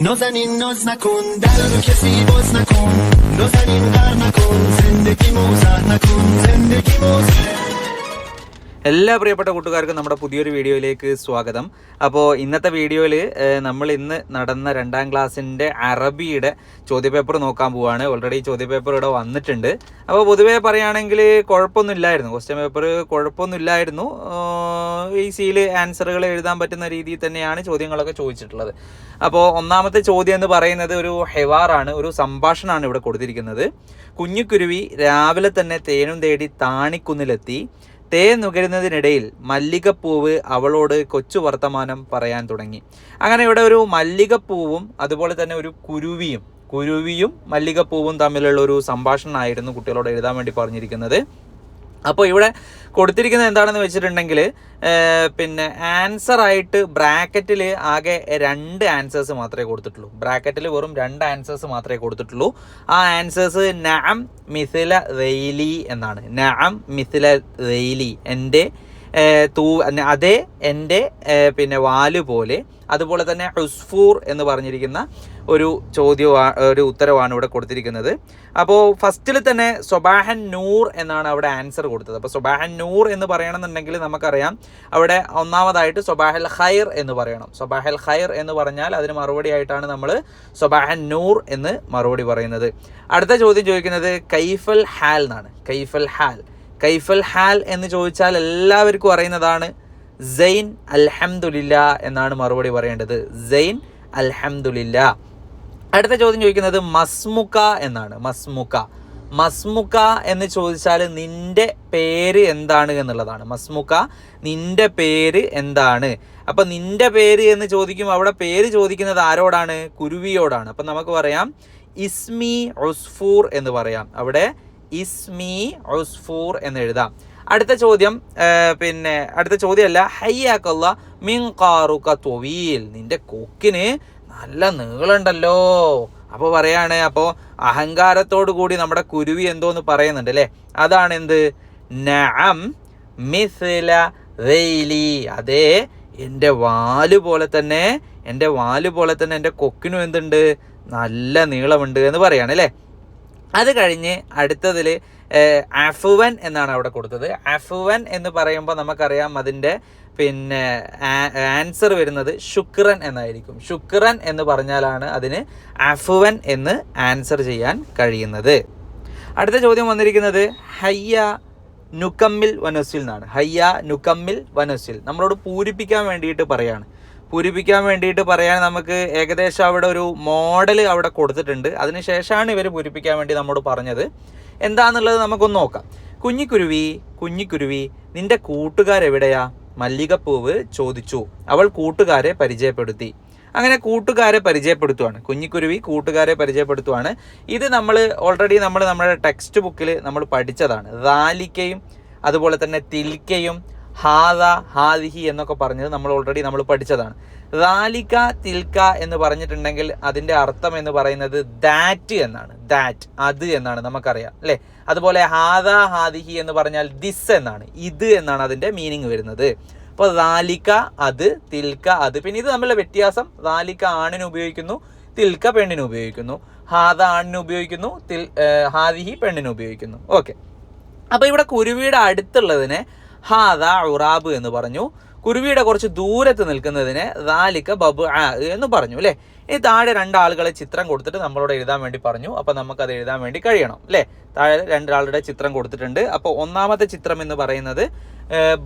نازنین ناز نکن در کسی باز نکن نازنین غر نکن زندگی موزر نکن زندگی موزر എല്ലാ പ്രിയപ്പെട്ട കൂട്ടുകാർക്കും നമ്മുടെ പുതിയൊരു വീഡിയോയിലേക്ക് സ്വാഗതം. അപ്പോൾ ഇന്നത്തെ വീഡിയോയിൽ നമ്മൾ ഇന്ന് നടന്ന രണ്ടാം ക്ലാസ്സിന്റെ അറബിയുടെ ചോദ്യപേപ്പർ നോക്കാൻ പോവാണ്. ഓൾറെഡി ചോദ്യപേപ്പർ ഇവിടെ വന്നിട്ടുണ്ട്. അപ്പോൾ പൊതുവേ പറയുകയാണെങ്കിൽ കുഴപ്പമൊന്നുമില്ലായിരുന്നു. Question paper കുഴപ്പമൊന്നുമില്ലായിരുന്നു. ഈസിയിൽ ആൻസറുകൾ എഴുതാൻ പറ്റുന്ന രീതിയിൽ തന്നെയാണ് ചോദ്യങ്ങളൊക്കെ ചോദിച്ചിട്ടുള്ളത്. അപ്പോൾ ഒന്നാമത്തെ ചോദ്യം എന്ന് പറയുന്നത് ഒരു ഹെവാറാണ് ഒരു സംഭാഷണമാണ് ഇവിടെ കൊടുത്തിരിക്കുന്നത്. കുഞ്ഞുക്കുരുവി രാവിലെ തന്നെ തേനും തേടി താണിക്കുന്നിലെത്തി. തേൻ നുകരുന്നതിനിടയിൽ മല്ലികപ്പൂവ് അവളോട് കൊച്ചു വർത്തമാനം പറയാൻ തുടങ്ങി. അങ്ങനെ ഇവിടെ ഒരു മല്ലികപ്പൂവും അതുപോലെ തന്നെ ഒരു കുരുവിയും കുരുവിയും മല്ലികപ്പൂവും തമ്മിലുള്ള ഒരു സംഭാഷണമായിരുന്നു കുട്ടികളോട് എഴുതാൻ വേണ്ടി പറഞ്ഞിരിക്കുന്നത്. അപ്പോൾ ഇവിടെ കൊടുത്തിരിക്കുന്നത് എന്താണെന്ന് വെച്ചിട്ടുണ്ടെങ്കിൽ പിന്നെ ആൻസർ ആയിട്ട് ബ്രാക്കറ്റിൽ ആകെ രണ്ട് ആൻസേഴ്സ് മാത്രമേ കൊടുത്തിട്ടുള്ളൂ. ബ്രാക്കറ്റിൽ വെറും രണ്ട് ആൻസേഴ്സ് മാത്രമേ കൊടുത്തിട്ടുള്ളൂ. ആ ആൻസേഴ്സ് നാം മിഥില റെയ്ലി എന്നാണ്. നാം മിഥില റെയ്ലി എന്റെ തൂ അതേ എന്റെ പിന്നെ വാൽ പോലെ. അതുപോലെ തന്നെ ഹുസ്ഫൂർ എന്ന് പറഞ്ഞിരിക്കുന്ന ഒരു ചോദ്യമാണ് ഒരു ഉത്തരവാണ് ഇവിടെ കൊടുത്തിരിക്കുന്നത്. അപ്പോൾ ഫസ്റ്റിൽ തന്നെ സൊബാഹൻ നൂർ എന്നാണ് അവിടെ ആൻസർ കൊടുത്തത്. അപ്പോൾ സൊബാഹൻ നൂർ എന്ന് പറയണമെന്നുണ്ടെങ്കിൽ നമുക്കറിയാം അവിടെ ഒന്നാമതായിട്ട് സൊബാഹൽ ഖൈർ എന്ന് പറയണം. സൊബാഹൽ ഖൈർ എന്ന് പറഞ്ഞാൽ അതിന് മറുപടി ആയിട്ടാണ് നമ്മൾ സൊബാഹൻ നൂർ എന്ന് മറുപടി പറയുന്നത്. അടുത്ത ചോദ്യം ചോദിക്കുന്നത് കൈഫൽ ഹാൽ എന്നാണ്. കൈഫൽ ഹാൽ. കൈഫൽ ഹാൽ എന്ന് ചോദിച്ചാൽ എല്ലാവർക്കും അറിയുന്നതാണ് സെയിൻ അൽഹംദുലില്ല എന്നാണ് മറുപടി പറയേണ്ടത്. സെയിൻ അൽഹംദുലില്ല. അടുത്ത ചോദ്യം ചോദിക്കുന്നത് മസ്മുക്ക എന്നാണ്. മസ്മുക്ക. മസ്മുക്ക എന്ന് ചോദിച്ചാൽ നിന്റെ പേര് എന്താണ് എന്നുള്ളതാണ്. മസ്മുക്ക നിന്റെ പേര് എന്താണ്? അപ്പൊ നിന്റെ പേര് എന്ന് ചോദിക്കും അവിടെ പേര് ചോദിക്കുന്നത് ആരോടാണ്? കുരുവിയോടാണ്. അപ്പൊ നമുക്ക് പറയാം ഇസ്മി ഒസ്ഫൂർ എന്ന് പറയാം. അവിടെ ഇസ്മി ഉസ്ഫൂർ എന്ന് എഴുതാം. അടുത്ത ചോദ്യം പിന്നെ അടുത്ത ചോദ്യമല്ല ഹയ്യാക്കല്ല മിൻ കാറുക തൊവീൽ. നിന്റെ കൊക്കിന് നല്ല നീളുണ്ടല്ലോ അപ്പോൾ പറയാണ് അപ്പോൾ അഹങ്കാരത്തോടു കൂടി നമ്മുടെ കുരുവി എന്തോന്ന് പറയുന്നുണ്ട് അല്ലേ? അതാണ് എന്ത് നഅം മിസ്ല വെയിലി അതെ എന്റെ വാൽ പോലെ തന്നെ എന്റെ വാൽ പോലെ തന്നെ എന്റെ കൊക്കിനും എന്തുണ്ട്? നല്ല നീളമുണ്ട് എന്ന് പറയാണ് അല്ലേ? അത് കഴിഞ്ഞ് അടുത്തതിൽ അഫുവൻ എന്നാണ് അവിടെ കൊടുത്തത്. അഫുവൻ എന്ന് പറയുമ്പോൾ നമുക്കറിയാം അതിന്റെ പിന്നെ ആൻസർ വരുന്നത് ശുക്രൻ എന്നായിരിക്കും. ശുക്രൻ എന്ന് പറഞ്ഞാലാണ് അതിന് അഫുവൻ എന്ന് ആൻസർ ചെയ്യാൻ കഴിയുന്നത്. അടുത്ത ചോദ്യം വന്നിരിക്കുന്നത് ഹയ്യ നുക്കമ്മിൽ വനസിൽ എന്നാണ്. ഹയ്യ നുക്കമ്മിൽ വനസിൽ നമ്മളോട് പൂരിപ്പിക്കാൻ വേണ്ടിയിട്ട് പറയാണ്. പൂരിപ്പിക്കാൻ വേണ്ടിയിട്ട് പറയാൻ നമുക്ക് ഏകദേശം അവിടെ ഒരു മോഡൽ അവിടെ കൊടുത്തിട്ടുണ്ട്. അതിനുശേഷമാണ് ഇവർ പൂരിപ്പിക്കാൻ വേണ്ടി നമ്മോട് പറഞ്ഞത്. എന്താണെന്നുള്ളത് നമുക്കൊന്ന് നോക്കാം. കുഞ്ഞിക്കുരുവി കുഞ്ഞിക്കുരുവി നിന്റെ കൂട്ടുകാരെവിടെയാ? മല്ലികപ്പൂവ് ചോദിച്ചു. അവൾ കൂട്ടുകാരെ പരിചയപ്പെടുത്തി. അങ്ങനെ കൂട്ടുകാരെ പരിചയപ്പെടുത്തുവാണ്. കുഞ്ഞിക്കുരുവി കൂട്ടുകാരെ പരിചയപ്പെടുത്തുവാണ്. ഇത് നമ്മൾ ഓൾറെഡി നമ്മൾ നമ്മുടെ ടെക്സ്റ്റ് ബുക്കിൽ നമ്മൾ പഠിച്ചതാണ്. റാലിക്കയും അതുപോലെ തന്നെ തിൽക്കയും ഹാദ ഹാദിഹി എന്നൊക്കെ പറഞ്ഞത് നമ്മൾ ഓൾറെഡി നമ്മൾ പഠിച്ചതാണ്. റാലിക്ക തിൽക്ക എന്ന് പറഞ്ഞിട്ടുണ്ടെങ്കിൽ അതിന്റെ അർത്ഥം എന്ന് പറയുന്നത് ദാറ്റ് എന്നാണ്. ദാറ്റ് അത് എന്നാണ് നമുക്കറിയാം അല്ലേ? അതുപോലെ ഹാദ ഹാദിഹി എന്ന് പറഞ്ഞാൽ ദിസ് എന്നാണ്. ഇത് എന്നാണ് അതിന്റെ മീനിങ് വരുന്നത്. അപ്പോൾ റാലിക്ക അത് തിൽക്ക അത്. പിന്നെ ഇത് തമ്മിലുള്ള വ്യത്യാസം റാലിക്ക ആണിന് ഉപയോഗിക്കുന്നു തിൽക്ക പെണ്ണിന് ഉപയോഗിക്കുന്നു. ഹാദ ആണിന് ഉപയോഗിക്കുന്നു തിൽ ഹാദിഹി പെണ്ണിന് ഉപയോഗിക്കുന്നു. ഓക്കെ അപ്പോൾ ഇവിടെ കുരുവിയുടെ അടുത്തുള്ളതിനെ ഹാദ ഉറാബ് എന്ന് പറഞ്ഞു. കുരുവിയുടെ കുറച്ച് ദൂരത്ത് നിൽക്കുന്നതിന് ദാലിക്ക ബബ് എന്ന് പറഞ്ഞു അല്ലേ? ഇനി താഴെ രണ്ടാളുകളെ ചിത്രം കൊടുത്തിട്ട് നമ്മളോട് എഴുതാൻ വേണ്ടി പറഞ്ഞു. അപ്പോൾ നമുക്കത് എഴുതാൻ വേണ്ടി കഴിയണം അല്ലേ? താഴെ രണ്ടാളുടെ ചിത്രം കൊടുത്തിട്ടുണ്ട്. അപ്പോൾ ഒന്നാമത്തെ ചിത്രം എന്ന് പറയുന്നത്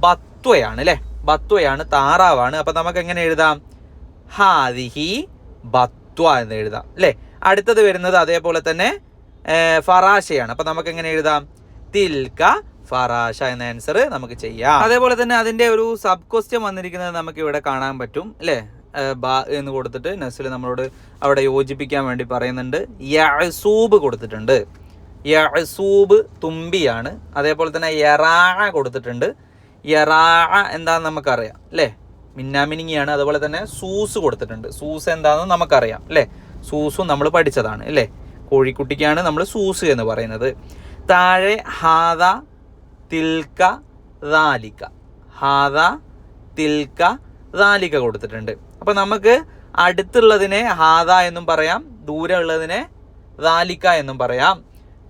ബത്വയാണ് അല്ലേ? ബത്വയാണ് താറാവാണ്. അപ്പോൾ നമുക്ക് എങ്ങനെ എഴുതാം? ഹാദിഹി ബത്വ എന്ന് എഴുതാം അല്ലേ? അടുത്തത് വരുന്നത് അതേപോലെ തന്നെ ഫറാശയാണ്. അപ്പോൾ നമുക്ക് എങ്ങനെ എഴുതാം? തിൽക്ക ഫറാഷ എന്ന ആൻസർ നമുക്ക് ചെയ്യാം. അതേപോലെ തന്നെ അതിന്റെ ഒരു സബ് ക്വസ്റ്റ്യൻ വന്നിരിക്കുന്നത് നമുക്ക് ഇവിടെ കാണാൻ പറ്റും അല്ലേ? ബാ എന്ന് കൊടുത്തിട്ട് നസിൽ നമ്മളോട് അവിടെ യോജിപ്പിക്കാൻ വേണ്ടി പറയുന്നുണ്ട്. യസൂബ് കൊടുത്തിട്ടുണ്ട്. യസൂബ് തുമ്പിയാണ്. അതേപോലെ തന്നെ യറാഴ കൊടുത്തിട്ടുണ്ട്. യറാഴ എന്താണെന്ന് നമുക്കറിയാം അല്ലേ? മിന്നാമിനിങ്ങിയാണ്. അതുപോലെ തന്നെ സൂസ് കൊടുത്തിട്ടുണ്ട്. സൂസ് എന്താണെന്ന് നമുക്കറിയാം അല്ലേ? സൂസും നമ്മൾ പഠിച്ചതാണ് അല്ലേ? കോഴിക്കുട്ടിക്കാണ് നമ്മൾ സൂസ് എന്ന് പറയുന്നത്. താഴെ ഹാദ തിൽക്ക റാലിക്ക ഹാദ തിൽക്ക റാലിക്ക കൊടുത്തിട്ടുണ്ട്. അപ്പോൾ നമുക്ക് അടുത്തുള്ളതിനെ ഹാദ എന്നും പറയാം ദൂരെ ഉള്ളതിനെ ദാലിക്ക എന്നും പറയാം.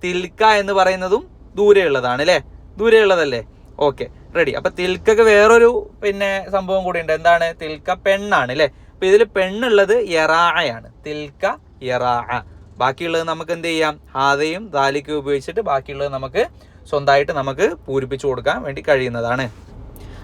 തിൽക്ക എന്ന് പറയുന്നതും ദൂരെയുള്ളതാണ് അല്ലേ? ദൂരെയുള്ളതല്ലേ? Okay ready. അപ്പൊ തിൽക്കക്ക് വേറൊരു പിന്നെ സംഭവം കൂടി ഉണ്ട് എന്താണ്? തിൽക്ക പെണ്ണാണ് അല്ലേ? അപ്പൊ ഇതിൽ പെണ്ണുള്ളത് എറാഴയാണ് തിൽക്ക എറാഴ ബാക്കിയുള്ളത് നമുക്ക് എന്ത് ചെയ്യാം? ഹാദയും ദാലിക്കും ഉപയോഗിച്ചിട്ട് ബാക്കിയുള്ളത് നമുക്ക് സ്വന്തമായിട്ട് നമുക്ക് പൂരിപ്പിച്ചു കൊടുക്കാൻ വേണ്ടി കഴിയുന്നതാണ്.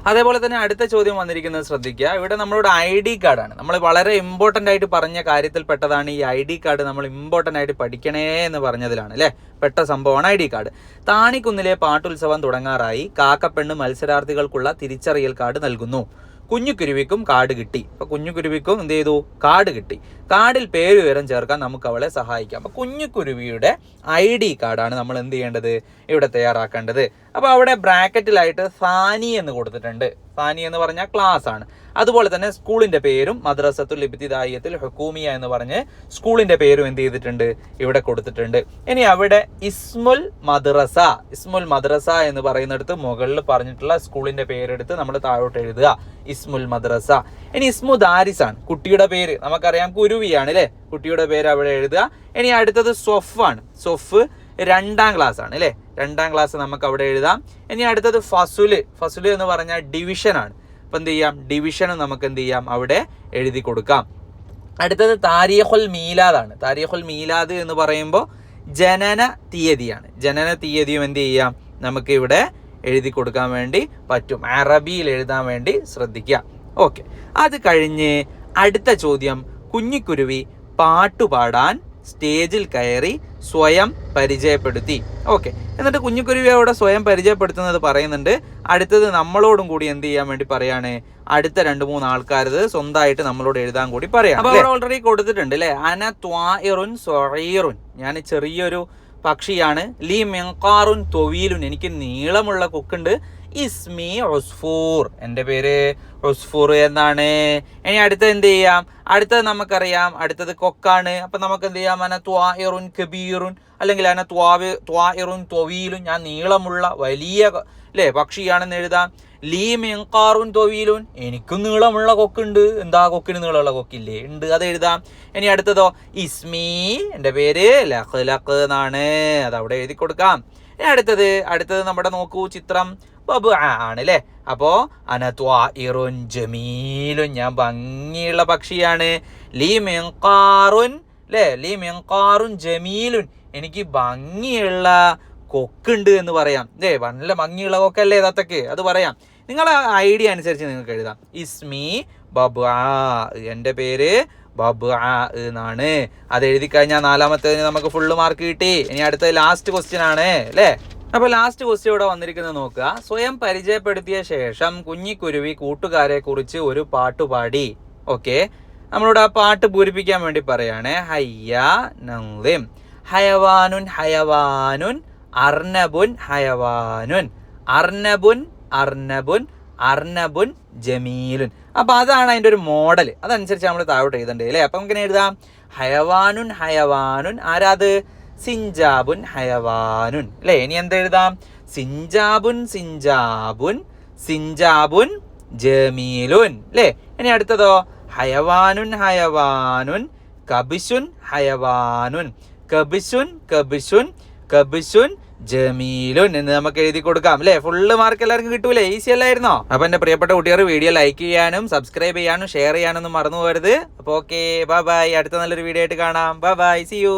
അതേപോലെ തന്നെ അടുത്ത ചോദ്യം വന്നിരിക്കുന്നത് ശ്രദ്ധിക്കുക. ഇവിടെ നമ്മളോട് ഐ ഡി കാർഡാണ് നമ്മൾ വളരെ ഇമ്പോർട്ടന്റ് ആയിട്ട് പറഞ്ഞ കാര്യത്തിൽ പെട്ടതാണ് ഈ ഐ ഡി കാർഡ് നമ്മൾ ഇമ്പോർട്ടന്റ് ആയിട്ട് പഠിക്കണേ എന്ന് പറഞ്ഞതിലാണ് അല്ലേ? പെട്ട സംഭവമാണ് ഐ ഡി കാർഡ്. താണിക്കുന്നിലെ പാട്ടുത്സവം തുടങ്ങാറായി. കാക്കപ്പെണ്ണ് മത്സരാർത്ഥികൾക്കുള്ള തിരിച്ചറിയൽ കാർഡ് നൽകുന്നു. കുഞ്ഞുകുരുവിക്കും കാർഡ് കിട്ടി. അപ്പൊ കുഞ്ഞുകുരുവിക്കും എന്ത് ചെയ്തു? കാർഡ് കിട്ടി. കാർഡിൽ പേര് വിവരം ചേർക്കാൻ നമുക്ക് അവളെ സഹായിക്കാം. അപ്പൊ കുഞ്ഞുകുരുവിയുടെ ഐ ഡി കാർഡാണ് നമ്മൾ എന്ത് ചെയ്യേണ്ടത്? ഇവിടെ തയ്യാറാക്കേണ്ടത്. അപ്പോൾ അവിടെ ബ്രാക്കറ്റിലായിട്ട് സാനി എന്ന് കൊടുത്തിട്ടുണ്ട്. സാനി എന്ന് പറഞ്ഞാൽ ക്ലാസ് ആണ് അതുപോലെ തന്നെ സ്കൂളിന്റെ പേരും മദ്രസത്തുൽ ഇബ്തിദായത്തിൽ ഹുക്കൂമിയ എന്ന് പറഞ്ഞ് സ്കൂളിന്റെ പേരും എന്ത് ചെയ്തിട്ടുണ്ട്? ഇവിടെ കൊടുത്തിട്ടുണ്ട്. ഇനി അവിടെ ഇസ്മുൽ മദ്രസ ഇസ്മുൽ മദ്രസ എന്ന് പറയുന്നിടത്ത് മുകളിൽ പറഞ്ഞിട്ടുള്ള സ്കൂളിന്റെ പേരെടുത്ത് നമ്മൾ താഴോട്ട് എഴുതുക. ഇസ്മുൽ മദ്രസ. ഇനി ഇസ്മു ദാരിസ് ആണ്. കുട്ടിയുടെ പേര് നമുക്കറിയാം കുരുവിയാണ് അല്ലേ? കുട്ടിയുടെ പേര് അവിടെ എഴുതുക. ഇനി അടുത്തത് സൊഫാണ് സൊഫ് രണ്ടാം ക്ലാസ് ആണ് അല്ലേ? രണ്ടാം ക്ലാസ് നമുക്ക് അവിടെ എഴുതാം. ഇനി അടുത്തത് ഫസുൽ. ഫസുൽ എന്ന് പറഞ്ഞാൽ ഡിവിഷൻ ആണ്. അപ്പൊ എന്ത് ചെയ്യാം ഡിവിഷൻ നമുക്ക് എന്ത് ചെയ്യാം അവിടെ എഴുതി കൊടുക്കാം. അടുത്തത് താരീഖുൽ മീലാദാണ്. താരീഖുൽ മീലാദ് എന്ന് പറയുമ്പോൾ ജനന തീയതിയാണ്. ജനന തീയതിയും എന്ത് ചെയ്യാം നമുക്ക് ഇവിടെ എഴുതി കൊടുക്കാൻ വേണ്ടി പറ്റും. അറബിയിൽ എഴുതാൻ വേണ്ടി ശ്രദ്ധിക്കുക ഓക്കെ അത് കഴിഞ്ഞ് അടുത്ത ചോദ്യം കുഞ്ഞിക്കുരുവി പാട്ടുപാടാൻ സ്റ്റേജിൽ കയറി സ്വയം പരിചയപ്പെടുത്തി. ഓക്കെ. എന്നിട്ട് കുഞ്ഞുക്കുരുവി അവിടെ സ്വയം പരിചയപ്പെടുത്തുന്നത് പറയുന്നുണ്ട്. അടുത്തത് നമ്മളോടും കൂടി എന്ത് ചെയ്യാൻ വേണ്ടി പറയാണ്? അടുത്ത രണ്ട് മൂന്ന് ആൾക്കാരത് സ്വന്തമായിട്ട് നമ്മളോട് എഴുതാൻ കൂടി പറയാം അപ്പൊ അവിടെ ഓൾറെഡി കൊടുത്തിട്ടുണ്ട് അല്ലെ? അന ത്വാറുൻ സൊറീറുൻ ഞാൻ ചെറിയൊരു പക്ഷിയാണ്. ലീ മെങ്കാറുൻ തൊവീലുൻ. എനിക്ക് നീളമുള്ള കൊക്കുണ്ട്. ഇസ്മി ഉസ്ഫൂർ എന്റെ പേര് ഉസ്ഫൂർ എന്നാണ്. ഇനി അടുത്തത് എന്ത് ചെയ്യാം? അടുത്തത് നമുക്കറിയാം. അടുത്തത് കൊക്കാണ്. അപ്പൊ നമുക്ക് എന്ത് ചെയ്യാം? അന ത്വാഇറുൻ കബീറുൻ. അല്ലെങ്കിൽ അന ത്വാവി ത്വാഇറുൻ തൊവീലുൻ ഞാൻ നീളമുള്ള വലിയ അല്ലേ പക്ഷിയാണെന്ന് എഴുതാം. ലീ മെങ്കാറുൻ തൊവീലുൻ എനിക്കും നീളമുള്ള കൊക്കുണ്ട്. എന്താ കൊക്കിന് നീളമുള്ള കൊക്കില്ലേ? ഉണ്ട്. അത് എഴുതാം. ഇനി അടുത്തതോ ഇസ്മി എന്റെ പേര് ലഖ് ലഖ് എന്നാണ്. അത് അവിടെ എഴുതി കൊടുക്കാം. അടുത്തത് അടുത്തത് നമ്മുടെ നോക്കൂ ചിത്രം ബബു ആണ് അല്ലേ അപ്പോ അനത്വാഇറുൻ ജമീലുൻ ഞാൻ ഭംഗിയുള്ള പക്ഷിയാണ്. ലീ അല്ലേ ലീ ജമീലുൻ. എനിക്ക് ഭംഗിയുള്ള കൊക്കുണ്ട് എന്ന് പറയാം. ഏ നല്ല ഭംഗിയുള്ള കൊക്കല്ലേ തത്തക്ക് അത് പറയാം. നിങ്ങളെ ഐഡിയ അനുസരിച്ച് നിങ്ങൾക്ക് എഴുതാം. ഇസ്മി ബബു എന്റെ പേര് ബബു എന്നാണ് അത് എഴുതി കഴിഞ്ഞാൽ നാലാമത്തേതിന് നമുക്ക് ഫുള്ള് മാർക്ക് കിട്ടി. ഇനി അടുത്ത ലാസ്റ്റ് ക്വസ്റ്റ്യൻ ആണ് അല്ലേ? അപ്പൊ ലാസ്റ്റ് ക്വസ്റ്റ്യൻ ഇവിടെ വന്നിരിക്കുന്നത് നോക്കുക. സ്വയം പരിചയപ്പെടുത്തിയ ശേഷം കുഞ്ഞിക്കുരുവി കൂട്ടുകാരെ കുറിച്ച് ഒരു പാട്ട് പാടി. ഓക്കെ നമ്മളോട് ആ പാട്ട് പൂരിപ്പിക്കാൻ വേണ്ടി പറയാണ്. ഹയ്യ നന്ദിം ഹയവാനുൻ ഹയവാനുൻ. അർണബുൻ ഹയവാനുൻ. അർണബുൻ അർണബുൻ അർണബുൻ ജമീലുൻ. അപ്പൊ അതാണ് അതിന്റെ ഒരു മോഡൽ അതനുസരിച്ച് നമ്മൾ താഴോട്ട് എഴുതണ്ടേ അല്ലേ? അപ്പൊ നമുക്ക് എഴുതാം. ഹയവാനുൻ ഹയവാനുൻ. ആരാത്? സിഞ്ചാബുൻ ഹയവാനുൻ. അല്ലേ? ഇനി എന്ത് എഴുതാം? സിഞ്ചാബുൻ സിഞ്ചാബുൻ സിഞ്ചാബുൻ ജമീലുൻ. അല്ലേ? ഇനി അടുത്തതോ? ഹയവാനുൻ ഹയവാനുൻ കബിശുൻ ഹയവാനുൻ. കബിശുൻ കബിശുൻ കബിശുൻ ജമീലുൻ എന്ന് നമുക്ക് എഴുതി കൊടുക്കാം അല്ലേ ഫുള്ള് മാർക്ക് എല്ലാവർക്കും കിട്ടൂലേ? ഈസി അല്ലായിരുന്നോ? അപ്പൊ എന്റെ പ്രിയപ്പെട്ട കുട്ടികൾ വീഡിയോ ലൈക്ക് ചെയ്യാനും സബ്സ്ക്രൈബ് ചെയ്യാനും ഷെയർ ചെയ്യാനൊന്നും മറന്നു പോകരുത്. അപ്പൊ ഓക്കെ ബൈ ബൈ അടുത്ത നല്ലൊരു വീഡിയോ ആയിട്ട് കാണാം. Bye bye C U